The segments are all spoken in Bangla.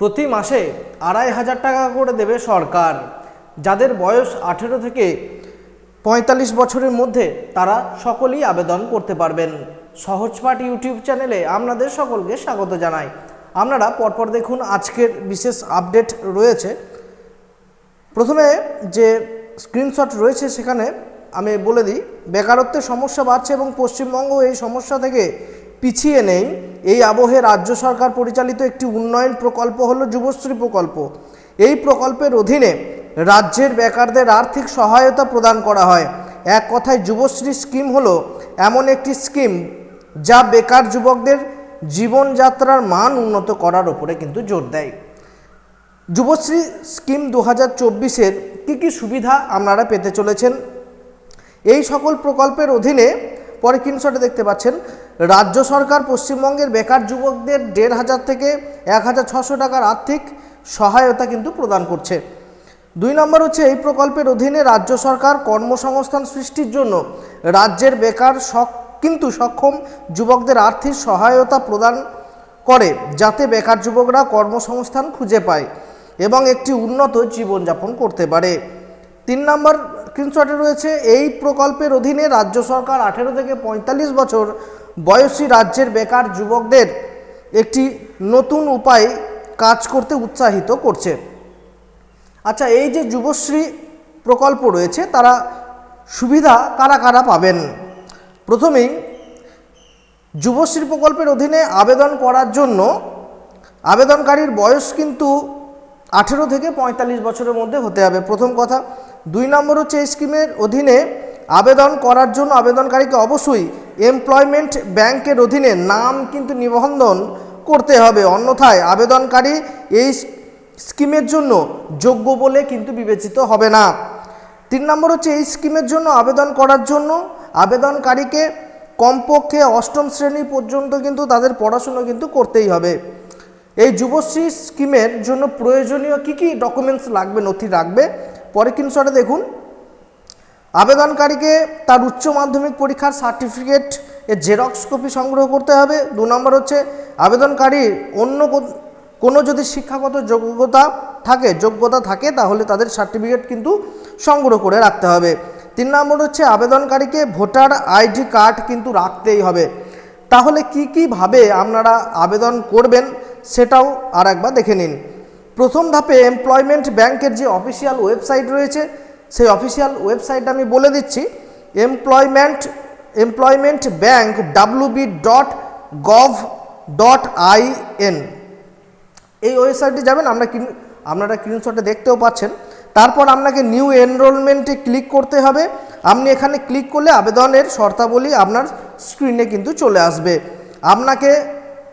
প্রতি মাসে আড়াই হাজার টাকা করে দেবে সরকার। যাদের বয়স আঠেরো থেকে পঁয়তাল্লিশ বছরের মধ্যে তারা সকলেই আবেদন করতে পারবেন। সহজপাঠ ইউটিউব চ্যানেলে আপনাদের সকলকে স্বাগত জানাই। আপনারা পরপর দেখুন আজকের বিশেষ আপডেট রয়েছে। প্রথমে যে স্ক্রিনশট রয়েছে সেখানে আমি বলে দিই, বেকারত্বের সমস্যা বাড়ছে এবং পশ্চিমবঙ্গ এই সমস্যা থেকে পিছিয়ে নেই। এই আবহে রাজ্য সরকার পরিচালিত একটি উন্নয়ন প্রকল্প হলো যুবশ্রী প্রকল্প। এই প্রকল্পের অধীনে রাজ্যের বেকারদের আর্থিক সহায়তা প্রদান করা হয়। এক কথায় যুবশ্রী স্কিম হলো এমন একটি স্কিম যা বেকার যুবকদের জীবনযাত্রার মান উন্নত করার উপরে কিন্তু জোর দেয়। যুবশ্রী স্কিম দু হাজার চব্বিশের কী কী সুবিধা আপনারা পেতে চলেছেন? এই সকল প্রকল্পের অধীনে পরে কিনশটে দেখতে পাচ্ছেন। রাজ্য সরকার পশ্চিমবঙ্গের বেকার যুবকদের দেড় হাজার থেকে এক হাজার ছশো টাকার আর্থিক সহায়তা কিন্তু প্রদান করছে। দুই নম্বর হচ্ছে এই প্রকল্পের অধীনে রাজ্য সরকার কর্মসংস্থান সৃষ্টির জন্য রাজ্যের বেকার কিন্তু সক্ষম যুবকদের আর্থিক সহায়তা প্রদান করে যাতে বেকার যুবকরা কর্মসংস্থান খুঁজে পায় এবং একটি উন্নত জীবনযাপন করতে পারে। তিন নম্বর স্ক্রিনশটে রয়েছে, এই প্রকল্পের অধীনে রাজ্য সরকার আঠেরো থেকে পঁয়তাল্লিশ বছর বয়সী রাজ্যের বেকার যুবকদের একটি নতুন উপায় কাজ করতে উৎসাহিত করছে। আচ্ছা এই যে যুবশ্রী প্রকল্প রয়েছে, তারা সুবিধা কারা কারা পাবেন? প্রথমেই যুবশ্রী প্রকল্পের অধীনে আবেদন করার জন্য আবেদনকারীর বয়স কিন্তু আঠেরো থেকে পঁয়তাল্লিশ বছরের মধ্যে হতে হবে। প্রথম কথা। দুই নম্বর হচ্ছে এই স্কিমের অধীনে আবেদন করার জন্য আবেদনকারীকে অবশ্যই এমপ্লয়মেন্ট ব্যাংকের অধীনে নাম কিন্তু নিবন্ধন করতে হবে। অন্যথায় আবেদনকারী এই স্কিমের জন্য যোগ্য বলে কিন্তু বিবেচিত হবে না। তিন নম্বর হচ্ছে, এই স্কিমের জন্য আবেদন করার জন্য আবেদনকারীকে কমপক্ষে অষ্টম শ্রেণি পর্যন্ত কিন্তু তাদের পড়াশুনো কিন্তু করতেই হবে। এই যুবশ্রী স্কিমের জন্য প্রয়োজনীয় কি কি ডকুমেন্টস লাগবে, নথি রাখবে পরে কিনশটে দেখুন। আবেদনকারীকে তার উচ্চ মাধ্যমিক পরীক্ষার সার্টিফিকেট এর জেরক্স কপি সংগ্রহ করতে হবে। দু নম্বর হচ্ছে, আবেদনকারীর অন্য কোনো যদি শিক্ষাগত যোগ্যতা থাকে যোগ্যতা থাকে, তাহলে তাদের সার্টিফিকেট কিন্তু সংগ্রহ করে রাখতে হবে। তিন নম্বর হচ্ছে, আবেদনকারীকে ভোটার আইডি কার্ড কিন্তু রাখতেই হবে। তাহলে কি কীভাবে আপনারা আবেদন করবেন সেটাও আর একবার দেখে নিন। প্রথম ধাপে এমপ্লয়মেন্ট ব্যাংকের যে অফিসিয়াল ওয়েবসাইট রয়েছে সেই অফিসিয়াল ওয়েবসাইটটা আমি বলে দিচ্ছি employment employment bank WB dot gov dot I N এই ওয়েবসাইটে যাবেন, আমরা আপনারা স্ক্রিনশটে দেখতেও পাচ্ছেন। তারপর আপনাকে নিউ এনরোলমেন্টে ক্লিক করতে হবে। আপনি এখানে ক্লিক করলে আবেদনের শর্তাবলী আপনার স্ক্রিনে কিন্তু চলে আসবে। আপনাকে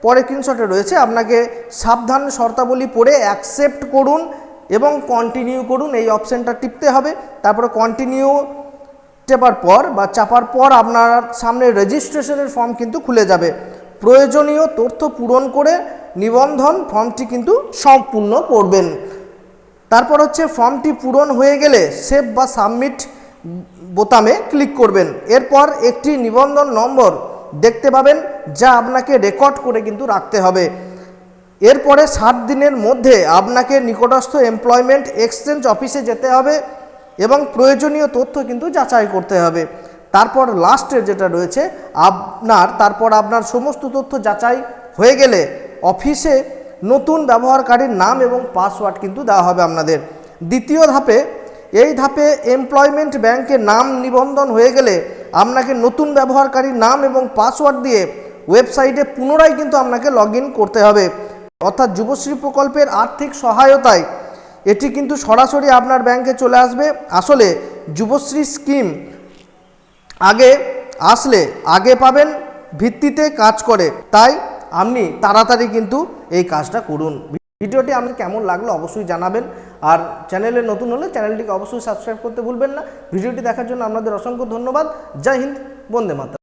পরে স্ক্রিনশটে রয়েছে, আপনাকে সাবধান শর্তাবলী পড়ে অ্যাকসেপ্ট করুন। এবং কন্টিনিউ করুন, এই অপশানটা টিপতে হবে। তারপরে কন্টিনিউ টেপার পর বা চাপার পর আপনার সামনে রেজিস্ট্রেশনের ফর্ম কিন্তু খুলে যাবে। প্রয়োজনীয় তথ্য পূরণ করে নিবন্ধন ফর্মটি কিন্তু সম্পূর্ণ করবেন। তারপর হচ্ছে ফর্মটি পূরণ হয়ে গেলে সেভ বা সাবমিট বোতামে ক্লিক করবেন। এরপর একটি নিবন্ধন নম্বর দেখতে পাবেন, যা আপনাকে রেকর্ড করে কিন্তু রাখতে হবে। এরপরে ষাট দিনের মধ্যে আপনাকে নিকটস্থ এমপ্লয়মেন্ট এক্সচেঞ্জ অফিসে যেতে হবে এবং প্রয়োজনীয় তথ্য কিন্তু যাচাই করতে হবে। তারপর লাস্টের যেটা রয়েছে, আপনার, তারপর আপনার সমস্ত তথ্য যাচাই হয়ে গেলে অফিসে নতুন ব্যবহারকারীর নাম এবং পাসওয়ার্ড কিন্তু দেওয়া হবে আপনাদের। দ্বিতীয় ধাপে, এই ধাপে এমপ্লয়মেন্ট ব্যাংকে নাম নিবন্ধন হয়ে গেলে আপনাকে নতুন ব্যবহারকারীর নাম এবং পাসওয়ার্ড দিয়ে ওয়েবসাইটে পুনরায় কিন্তু আপনাকে লগ করতে হবে। অর্থাৎ যুবশ্রী প্রকল্পের আর্থিক সহায়তায় এটি কিন্তু সরাসরি আপনার ব্যাংকে চলে আসবে। আসলে যুবশ্রী স্কিম আগে আসলে আগে পাবেন, ভিত্তিতে কাজ করে। তাই আপনি তাড়াতাড়ি কিন্তু এই কাজটা করুন। ভিডিওটি আপনি কেমন লাগল অবশ্যই জানাবেন। আর চ্যানেলে নতুন হলে চ্যানেলটিকে অবশ্যই সাবস্ক্রাইব করতে ভুলবেন না। ভিডিওটি দেখার জন্য আপনাদের অসংখ্য ধন্যবাদ। জয় হিন্দ, বন্দে মাতা